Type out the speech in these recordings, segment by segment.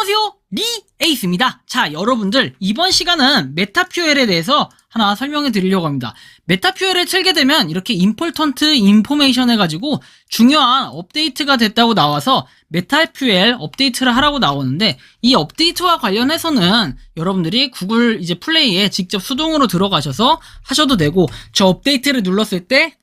안녕하세요. 리 에이스입니다. 자, 여러분들 이번 시간은 메타퓨엘에 대해서 하나 설명해 드리려고 합니다. 메타퓨엘을 틀게 되면 이렇게 임폴턴트 인포메이션 해가지고 중요한 업데이트가 됐다고 나와서 메타퓨엘 업데이트를 하라고 나오는데 이 업데이트와 관련해서는 여러분들이 구글 이제 플레이에 직접 수동으로 들어가셔서 하셔도 되고 저 업데이트를 눌렀을 때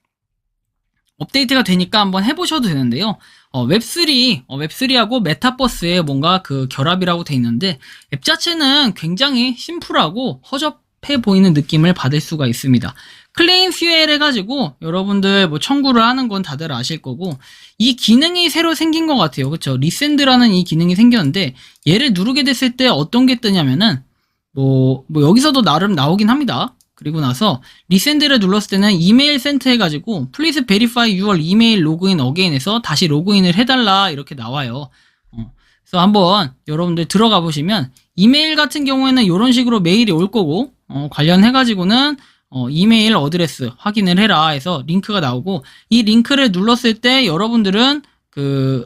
업데이트가 되니까 한번 해보셔도 되는데요. 어, 웹3, 어, 웹3하고 메타버스의 뭔가 그 결합이라고 돼 있는데 앱 자체는 굉장히 심플하고 허접해 보이는 느낌을 받을 수가 있습니다. 클레임 퓨엘 해가지고 여러분들 뭐 청구를 하는 건 다들 아실 거고 이 기능이 새로 생긴 것 같아요. 그쵸? 리센드라는 이 기능이 생겼는데 얘를 누르게 됐을 때 어떤 게 뜨냐면은 뭐, 뭐 여기서도 나름 나오긴 합니다. 그리고 나서 리센드를 눌렀을 때는 이메일 센트 해가지고 please verify your email login again에서 다시 로그인을 해달라 이렇게 나와요. 어, 그래서 한번 여러분들 들어가 보시면 이메일 같은 경우에는 이런 식으로 메일이 올 거고 어, 관련해가지고는 어, 이메일 어드레스 확인을 해라 해서 링크가 나오고 이 링크를 눌렀을 때 여러분들은 그요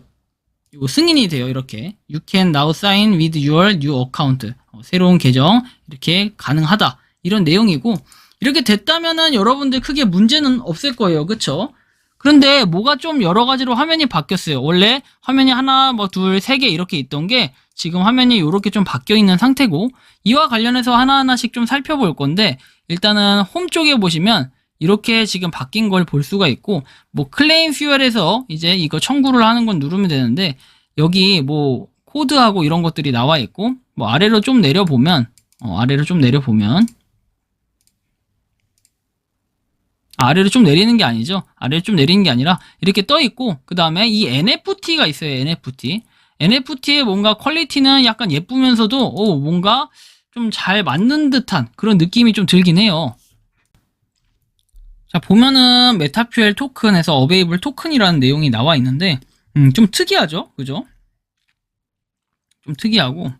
승인이 돼요 이렇게. You can now sign with your new account. 어, 새로운 계정 이렇게 가능하다 이런 내용이고 이렇게 됐다면은 여러분들 크게 문제는 없을 거예요. 그쵸? 그런데 뭐가 좀 여러 가지로 화면이 바뀌었어요. 원래 화면이 하나 뭐 둘 세 개 이렇게 있던 게 지금 화면이 이렇게 좀 바뀌어 있는 상태고 이와 관련해서 하나하나씩 좀 살펴볼 건데 일단은 홈 쪽에 보시면 이렇게 지금 바뀐 걸 볼 수가 있고 뭐 클레임 퓨얼에서 이제 이거 청구를 하는 건 누르면 되는데 여기 뭐 코드하고 이런 것들이 나와 있고 뭐 아래로 좀 내려 보면 어, 아래로 좀 내려 보면 아래로 좀 내리는 게 아니죠. 아래로 좀 내리는 게 아니라 이렇게 떠 있고 그 다음에 이 NFT가 있어요. NFT. NFT의 뭔가 퀄리티는 약간 예쁘면서도 오, 뭔가 좀 잘 맞는 듯한 그런 느낌이 좀 들긴 해요. 자 보면은 메타퓨엘 토큰에서 어베이블 토큰이라는 내용이 나와 있는데 음, 좀 특이하죠, 그죠? 좀 특이하고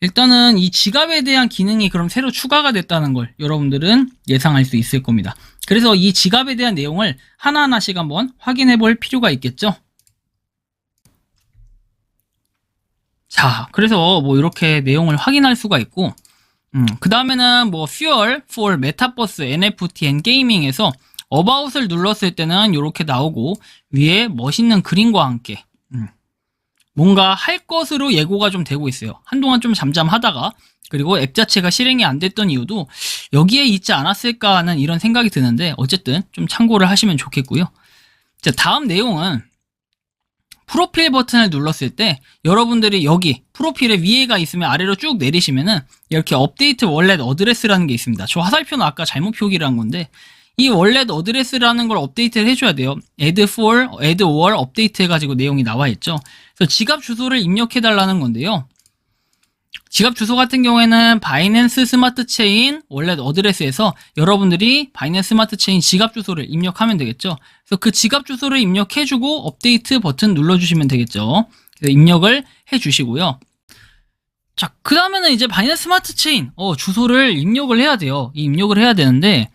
일단은 이 지갑에 대한 기능이 그럼 새로 추가가 됐다는 걸 여러분들은 예상할 수 있을 겁니다. 그래서 이 지갑에 대한 내용을 하나하나씩 한번 확인해 볼 필요가 있겠죠. 자, 그래서 뭐 이렇게 내용을 확인할 수가 있고, 음, 그 다음에는 뭐 Fuel for Metaverse NFT and Gaming에서 About을 눌렀을 때는 이렇게 나오고 위에 멋있는 그림과 함께 음, 뭔가 할 것으로 예고가 좀 되고 있어요. 한동안 좀 잠잠하다가 그리고 앱 자체가 실행이 안 됐던 이유도 여기에 있지 않았을까 하는 이런 생각이 드는데 어쨌든 좀 참고를 하시면 좋겠고요. 자, 다음 내용은 프로필 버튼을 눌렀을 때 여러분들이 여기 프로필에 위에가 있으면 아래로 쭉 내리시면은 이렇게 업데이트 월렛 어드레스라는 게 있습니다. 저 화살표는 아까 잘못 표기를 한 건데 이 월렛 어드레스라는 걸 업데이트를 해줘야 돼요. add for, add or 업데이트 해가지고 내용이 나와 있죠. 그래서 지갑 주소를 입력해 달라는 건데요. 지갑 주소 같은 경우에는 바이낸스 스마트 체인 월렛 어드레스에서 여러분들이 바이낸스 스마트 체인 지갑 주소를 입력하면 되겠죠. 그래서 그 지갑 주소를 입력해주고 업데이트 버튼 눌러주시면 되겠죠. 그래서 입력을 해주시고요. 자, 그 다음에는 이제 바이낸스 스마트 체인 어, 주소를 입력을 해야 돼요. 이 입력을 해야 되는데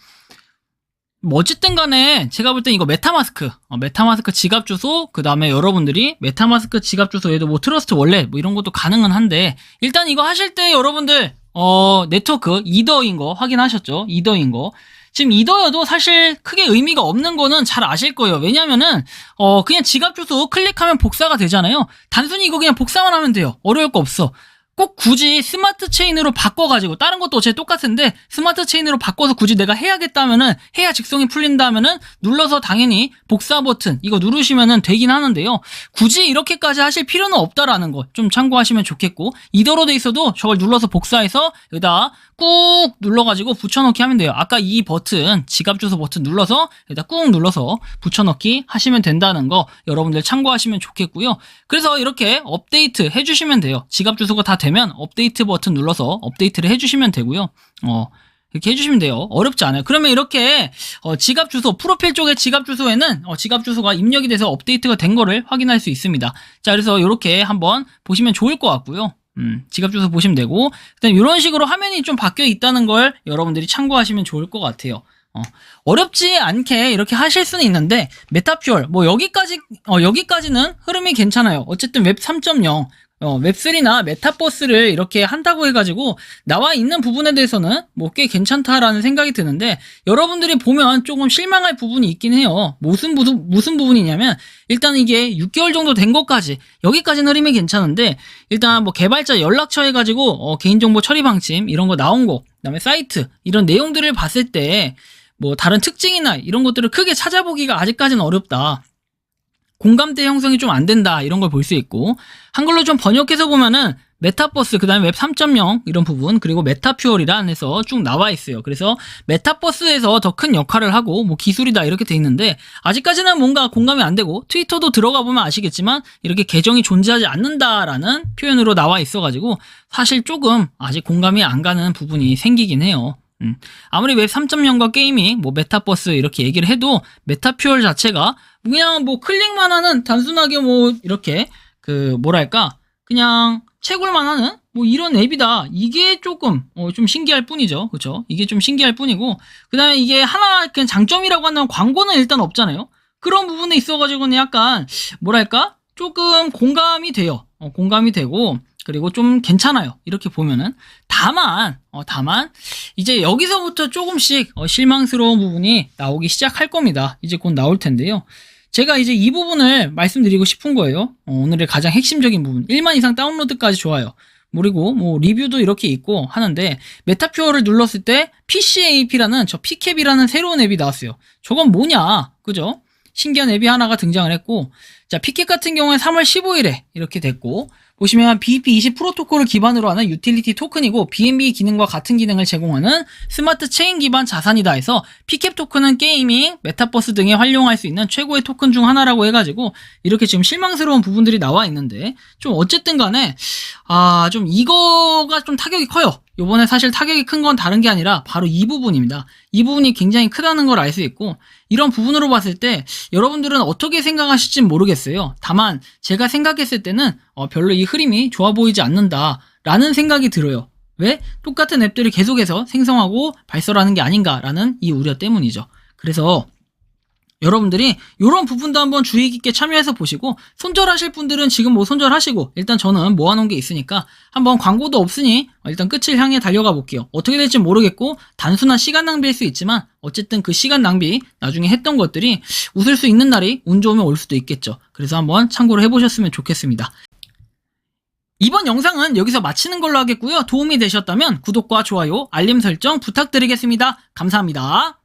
뭐 어쨌든 간에 제가 볼 땐 이거 메타마스크 어, 메타마스크 지갑 주소 그 다음에 여러분들이 메타마스크 지갑 주소 에도 뭐 트러스트 원래 뭐 이런 것도 가능은 한데 일단 이거 하실 때 여러분들 어 네트워크 이더인 거 확인하셨죠? 이더인 거. 지금 이더여도 사실 크게 의미가 없는 거는 잘 아실 거예요. 왜냐면은 어 그냥 지갑 주소 클릭하면 복사가 되잖아요. 단순히 이거 그냥 복사만 하면 돼요. 어려울 거 없어 꼭 굳이 스마트 체인으로 바꿔가지고 다른 것도 어차피 똑같은데 스마트 체인으로 바꿔서 굳이 내가 해야겠다면은 해야 직성이 풀린다면은 눌러서 당연히 복사 버튼 이거 누르시면은 되긴 하는데요. 굳이 이렇게까지 하실 필요는 없다라는 거 좀 참고하시면 좋겠고 이더로 돼 있어도 저걸 눌러서 복사해서 여기다 꾹 눌러가지고 붙여넣기 하면 돼요. 아까 이 버튼 지갑 주소 버튼 눌러서 여기다 꾹 눌러서 붙여넣기 하시면 된다는 거 여러분들 참고하시면 좋겠고요. 그래서 이렇게 업데이트 해주시면 돼요. 지갑 주소가 다 되면 업데이트 버튼 눌러서 업데이트를 해주시면 되고요. 어, 이렇게 해주시면 돼요. 어렵지 않아요. 그러면 이렇게 어, 지갑 주소, 프로필 쪽의 지갑 주소에는 어, 지갑 주소가 입력이 돼서 업데이트가 된 거를 확인할 수 있습니다. 자, 그래서 이렇게 한번 보시면 좋을 것 같고요. 음, 지갑 주소 보시면 되고, 그다음 이런 식으로 화면이 좀 바뀌어 있다는 걸 여러분들이 참고하시면 좋을 것 같아요. 어, 어렵지 않게 이렇게 하실 수는 있는데 메타퓨얼 뭐 여기까지 어, 여기까지는 흐름이 괜찮아요. 어쨌든 웹 3.0 어, 웹3나 메타버스를 이렇게 한다고 해가지고 나와 있는 부분에 대해서는 뭐 꽤 괜찮다라는 생각이 드는데 여러분들이 보면 조금 실망할 부분이 있긴 해요. 무슨 부분 무슨 부분이냐면 일단 이게 6개월 정도 된 것까지 여기까지는 흐름이 괜찮은데 일단 뭐 개발자 연락처 해가지고 어, 개인정보 처리 방침 이런 거 나온 거 그다음에 사이트 이런 내용들을 봤을 때 뭐 다른 특징이나 이런 것들을 크게 찾아보기가 아직까지는 어렵다. 공감대 형성이 좀 안 된다 이런 걸 볼 수 있고 한글로 좀 번역해서 보면은 메타버스 그다음에 웹 3.0 이런 부분 그리고 메타퓨얼이라 해서 쭉 나와 있어요. 그래서 메타버스에서 더 큰 역할을 하고 뭐 기술이다 이렇게 돼 있는데 아직까지는 뭔가 공감이 안 되고 트위터도 들어가 보면 아시겠지만 이렇게 계정이 존재하지 않는다라는 표현으로 나와 있어 가지고 사실 조금 아직 공감이 안 가는 부분이 생기긴 해요. 음. 아무리 웹 3.0과 게이밍, 뭐 메타버스 이렇게 얘기를 해도 메타퓨얼 자체가 그냥 뭐 클릭만 하는 단순하게 뭐 이렇게 그 뭐랄까 그냥 채굴만 하는 뭐 이런 앱이다. 이게 조금 어, 좀 신기할 뿐이죠. 그렇죠? 이게 좀 신기할 뿐이고 그다음에 이게 하나 그냥 장점이라고 하는 광고는 일단 없잖아요. 그런 부분에 있어가지고는 약간 뭐랄까 조금 공감이 돼요. 어, 공감이 되고 그리고 좀 괜찮아요. 이렇게 보면은 다만 어, 다만 이제 여기서부터 조금씩 어, 실망스러운 부분이 나오기 시작할 겁니다. 이제 곧 나올 텐데요. 제가 이제 이 부분을 말씀드리고 싶은 거예요. 어, 오늘의 가장 핵심적인 부분. 1만 이상 다운로드까지 좋아요. 그리고 뭐 리뷰도 이렇게 있고 하는데 메타퓨어를 눌렀을 때 PCAP라는 저 PCAP이라는 새로운 앱이 나왔어요. 저건 뭐냐? 그죠? 신기한 앱이 하나가 등장을 했고 자, 피켓 같은 경우에 3월 15일에 이렇게 됐고 보시면 BEP20 프로토콜을 기반으로 하는 유틸리티 토큰이고 BNB 기능과 같은 기능을 제공하는 스마트 체인 기반 자산이다 해서 피캡 토큰은 게이밍, 메타버스 등에 활용할 수 있는 최고의 토큰 중 하나라고 해가지고 이렇게 지금 실망스러운 부분들이 나와 있는데 좀 어쨌든 간에 아 좀 이거가 좀 타격이 커요. 요번에 사실 타격이 큰 건 다른 게 아니라 바로 이 부분입니다. 이 부분이 굉장히 크다는 걸 알 수 있고 이런 부분으로 봤을 때 여러분들은 어떻게 생각하실지 모르겠어요. 다만 제가 생각했을 때는 어, 별로 이 흐름이 좋아 보이지 않는다라는 생각이 들어요. 왜? 똑같은 앱들을 계속해서 생성하고 발설하는 게 아닌가라는 이 우려 때문이죠. 그래서 여러분들이 이런 부분도 한번 주의 깊게 참여해서 보시고 손절하실 분들은 지금 뭐 손절하시고 일단 저는 모아놓은 게 있으니까 한번 광고도 없으니 일단 끝을 향해 달려가 볼게요. 어떻게 될지 모르겠고 단순한 시간 낭비일 수 있지만 어쨌든 그 시간 낭비 나중에 했던 것들이 웃을 수 있는 날이 운 좋으면 올 수도 있겠죠. 그래서 한번 참고를 해보셨으면 좋겠습니다. 이번 영상은 여기서 마치는 걸로 하겠고요. 도움이 되셨다면 구독과 좋아요, 알림 설정 부탁드리겠습니다. 감사합니다.